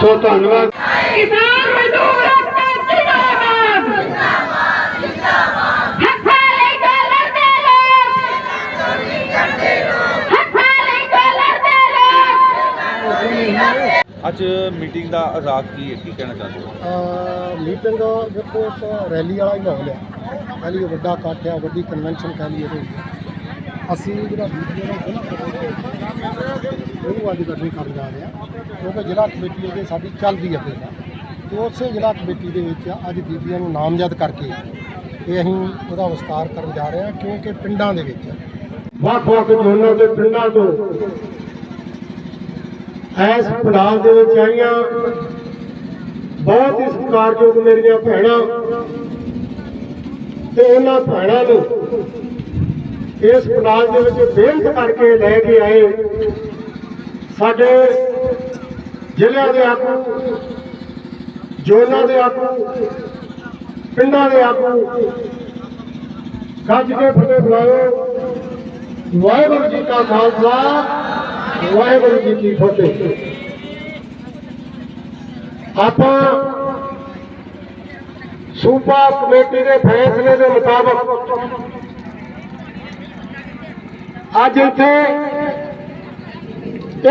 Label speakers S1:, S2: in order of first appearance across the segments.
S1: ਸੋ ਧੰਨਵਾਦ।
S2: ਕਿਸਾਨ ਮਜ਼ਦੂਰ ਏਕਤਾ ਜ਼ਿੰਦਾਬਾਦ। ਜ਼ਿੰਦਾਬਾਦ ਜ਼ਿੰਦਾਬਾਦ ਹੱਥਾਂ ਲਈ ਲੜਦੇ ਲੋਕ ਹੱਥਾਂ ਲਈ ਲੜਦੇ ਲੋਕ
S3: ਅੱਜ ਮੀਟਿੰਗ ਦਾ ਆਜ਼ਾਦ ਕੀ ਹੈ? ਕੀ ਕਹਿਣਾ ਚਾਹੁੰਦੇ ਹੋ?
S4: ਮੀਟਿੰਗ ਦੇਖੋ ਇੱਕ ਰੈਲੀ ਵਾਲਾ ਹੀ ਮਾਹੌਲ ਆ ਕਹਿ ਲਈਏ ਵੱਡਾ ਇਕੱਠ ਆ ਵੱਡੀ ਕਨਵੈਨਸ਼ਨ ਕਹਿ ਲਈਏ ਇਹਨੂੰ। ਅਸੀਂ ਜਿਹੜਾ ਬੀਜੀਓ ਦਾ ਜ਼ਿਲ੍ਹਾ ਉਹਨੂੰ ਅੱਜ ਇਕੱਠੇ ਕਰਨ ਜਾ ਰਹੇ ਆ ਕਿਉਂਕਿ ਜ਼ਿਲ੍ਹਾ ਕਮੇਟੀ ਅੱਗੇ ਸਾਡੀ ਚੱਲਦੀ ਹੈ ਪਹਿਲਾਂ ਤੇ। ਉਸੇ ਜ਼ਿਲ੍ਹਾ ਕਮੇਟੀ ਦੇ ਵਿੱਚ ਅੱਜ ਬੀਬੀਆਂ ਨੂੰ ਨਾਮਜ਼ਦ ਕਰਕੇ ਇਹ ਅਸੀਂ ਉਹਦਾ ਵਿਸਤਾਰ ਕਰਨ ਜਾ ਰਹੇ ਹਾਂ, ਕਿਉਂਕਿ ਪਿੰਡਾਂ ਦੇ ਵਿੱਚ।
S1: ਵੱਖ-ਵੱਖ ਜ਼ੋਨਾਂ ਦੇ ਪਿੰਡਾਂ ਤੋਂ ਐਸ ਪੰਡਾਲ ਦੇ ਵਿੱਚ ਆਈਆਂ। ਬਹੁਤ ਹੀ ਸਤਿਕਾਰਯੋਗ ਮੇਰੀਆਂ ਭੈਣਾਂ ਤੇ ਉਹਨਾਂ ਭੈਣਾਂ ਨੂੰ ਇਸ ਪੰਡਾਲ ਦੇ ਵਿੱਚ ਬੇਨਤ ਕਰਕੇ ਲੈ ਕੇ ਆਏ ਸਾਡੇ ਜ਼ਿਲ੍ਹਿਆਂ ਦੇ ਆਗੂ, ਜ਼ੋਨਾਂ ਦੇ ਆਗੂ, ਪਿੰਡਾਂ ਦੇ ਆਗੂ, ਗੱਜ ਕੇ ਫਤਿਹ ਬੁਲਾਓ। ਵਾਹਿਗੁਰੂ ਜੀ ਕਾ ਖਾਲਸਾ, ਵਾਹਿਗੁਰੂ ਜੀ ਕੀ ਫਤਿਹ। ਆਪਾਂ ਸੂਬਾ ਕਮੇਟੀ ਦੇ ਫੈਸਲੇ ਦੇ ਮੁਤਾਬਕ ਅੱਜ ਇੱਥੇ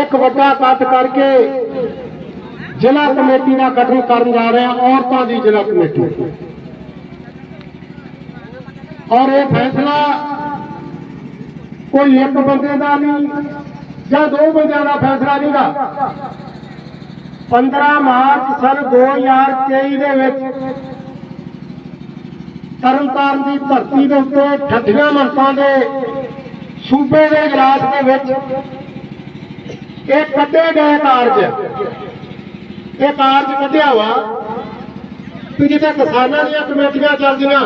S1: ਇੱਕ ਵੱਡਾ ਇਕੱਠ ਕਰਕੇ ਜ਼ਿਲ੍ਹਾ ਕਮੇਟੀ ਦਾ ਗਠਨ ਕਰਨ ਜਾ ਰਹੇ ਹਾਂ, ਔਰਤਾਂ ਦੀ ਜ਼ਿਲ੍ਹਾ ਕਮੇਟੀ। ਔਰ ਇਹ ਫੈਸਲਾ ਕੋਈ ਇੱਕ ਬੰਦੇ ਦਾ ਨਹੀਂ, ਜਾਂ ਦੋ ਬੰਦਿਆਂ ਦਾ ਫੈਸਲਾ ਨਹੀਂਗਾ 15 ਮਾਰਚ ਸਨ 2023 ਦੇ ਵਿੱਚ ਤਰਨਤਾਰਨ ਦੀ ਧਰਤੀ ਦੇ ਉੱਤੇ ਠੱਠੀਆਂ ਮੰਤਾਂ ਦੇ ਸੂਬੇ ਦੇ ਇਜਲਾਸ ਦੇ ਵਿੱਚ ਇਹ ਕੱਢੇ ਗਏ ਕਾਰਜ। ਇਹ ਕਾਰਜ ਕੱਢਿਆ ਵਾ ਕਿ ਜਿੱਥੇ ਕਿਸਾਨਾਂ ਦੀਆਂ ਕਮੇਟੀਆਂ ਚੱਲਦੀਆਂ,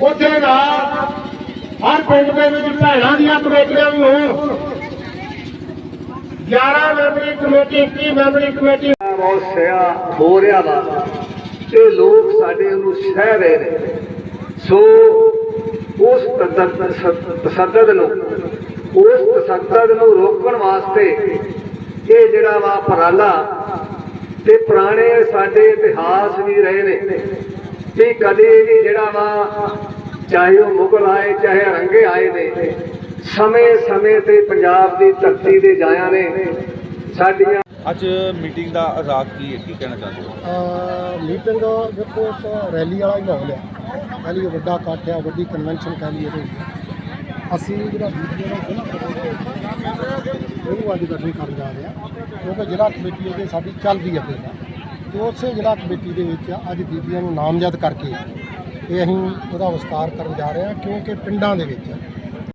S1: ਉੱਥੇ ਨਾਲ ਹਰ ਪਿੰਡ ਦੇ ਵਿੱਚ ਭੈਣਾਂ ਦੀਆਂ ਕਮੇਟੀਆਂ ਵੀ ਹੋਣ। 11 ਮੈਂਬਰੀ ਕਮੇਟੀ 21 ਮੈਂਬਰੀ ਕਮੇਟੀ।
S5: ਬਹੁਤ ਸਿਆ ਹੋ ਰਿਹਾ ਵਾ ਤੇ ਲੋਕ ਸਾਡੇ ਨੂੰ ਸਹਿ ਰਹੇ ਨੇ। ਸੋ ਉਸ ਤਸੱਦਦ ਨੂੰ, ਉਸ ਤਸੱਦਦ ਨੂੰ ਰੋਕਣ ਵਾਸਤੇ ਇਹ ਜਿਹੜਾ ਵਾ ਪਰਾਲਾ ਤੇ ਪੁਰਾਣੇ ਸਾਡੇ ਇਤਿਹਾਸ ਵੀ ਰਹੇ ਨੇ ਕਿ ਕਦੇ ਵੀ ਜਿਹੜਾ ਵਾ ਚਾਹੇ ਉਹ ਮੁਗਲ ਆਏ, ਚਾਹੇ ਰੰਗੇ ਆਏ ਨੇ ਸਮੇਂ ਸਮੇਂ ਤੇ ਪੰਜਾਬ ਦੀ ਧਰਤੀ ਦੇ ਜਾਇਆਂ ਨੇ, ਸਾਡੀਆਂ
S3: ਅੱਜ ਮੀਟਿੰਗ ਦਾ ਆਜ਼ਾਦ ਕੀ ਹੈ? ਕੀ ਕਹਿਣਾ ਚਾਹੁੰਦੇ ਹੋ?
S4: ਮੀਟਿੰਗ ਦੇਖੋ, ਇੱਕ ਰੈਲੀ ਵਾਲਾ ਹੀ ਮਾਹੌਲ ਆ। ਕਹਿ ਲਈਏ ਵੱਡਾ ਇਕੱਠ ਆ, ਵੱਡੀ ਕਨਵੈਨਸ਼ਨ ਕਹਿ ਲਈਏ ਇਹਨੂੰ। ਅਸੀਂ ਜਿਹੜਾ ਬੀਜੀਓ ਦਾ ਜ਼ਿਲ੍ਹਾ ਉਹਨੂੰ ਅੱਜ ਇਕੱਠੇ ਕਰਨ ਜਾ ਰਹੇ ਹਾਂ ਕਿਉਂਕਿ ਜ਼ਿਲ੍ਹਾ ਕਮੇਟੀ ਅੱਗੇ ਸਾਡੀ ਚੱਲਦੀ ਹੈ ਪਹਿਲਾਂ ਤੇ। ਉਸੇ ਜ਼ਿਲ੍ਹਾ ਕਮੇਟੀ ਦੇ ਵਿੱਚ ਅੱਜ ਬੀਬੀਆਂ ਨੂੰ ਨਾਮਜ਼ਦ ਕਰਕੇ ਇਹ ਅਸੀਂ ਉਹਦਾ ਵਿਸਤਾਰ ਕਰਨ ਜਾ ਰਹੇ ਹਾਂ ਕਿਉਂਕਿ ਪਿੰਡਾਂ ਦੇ ਵਿੱਚ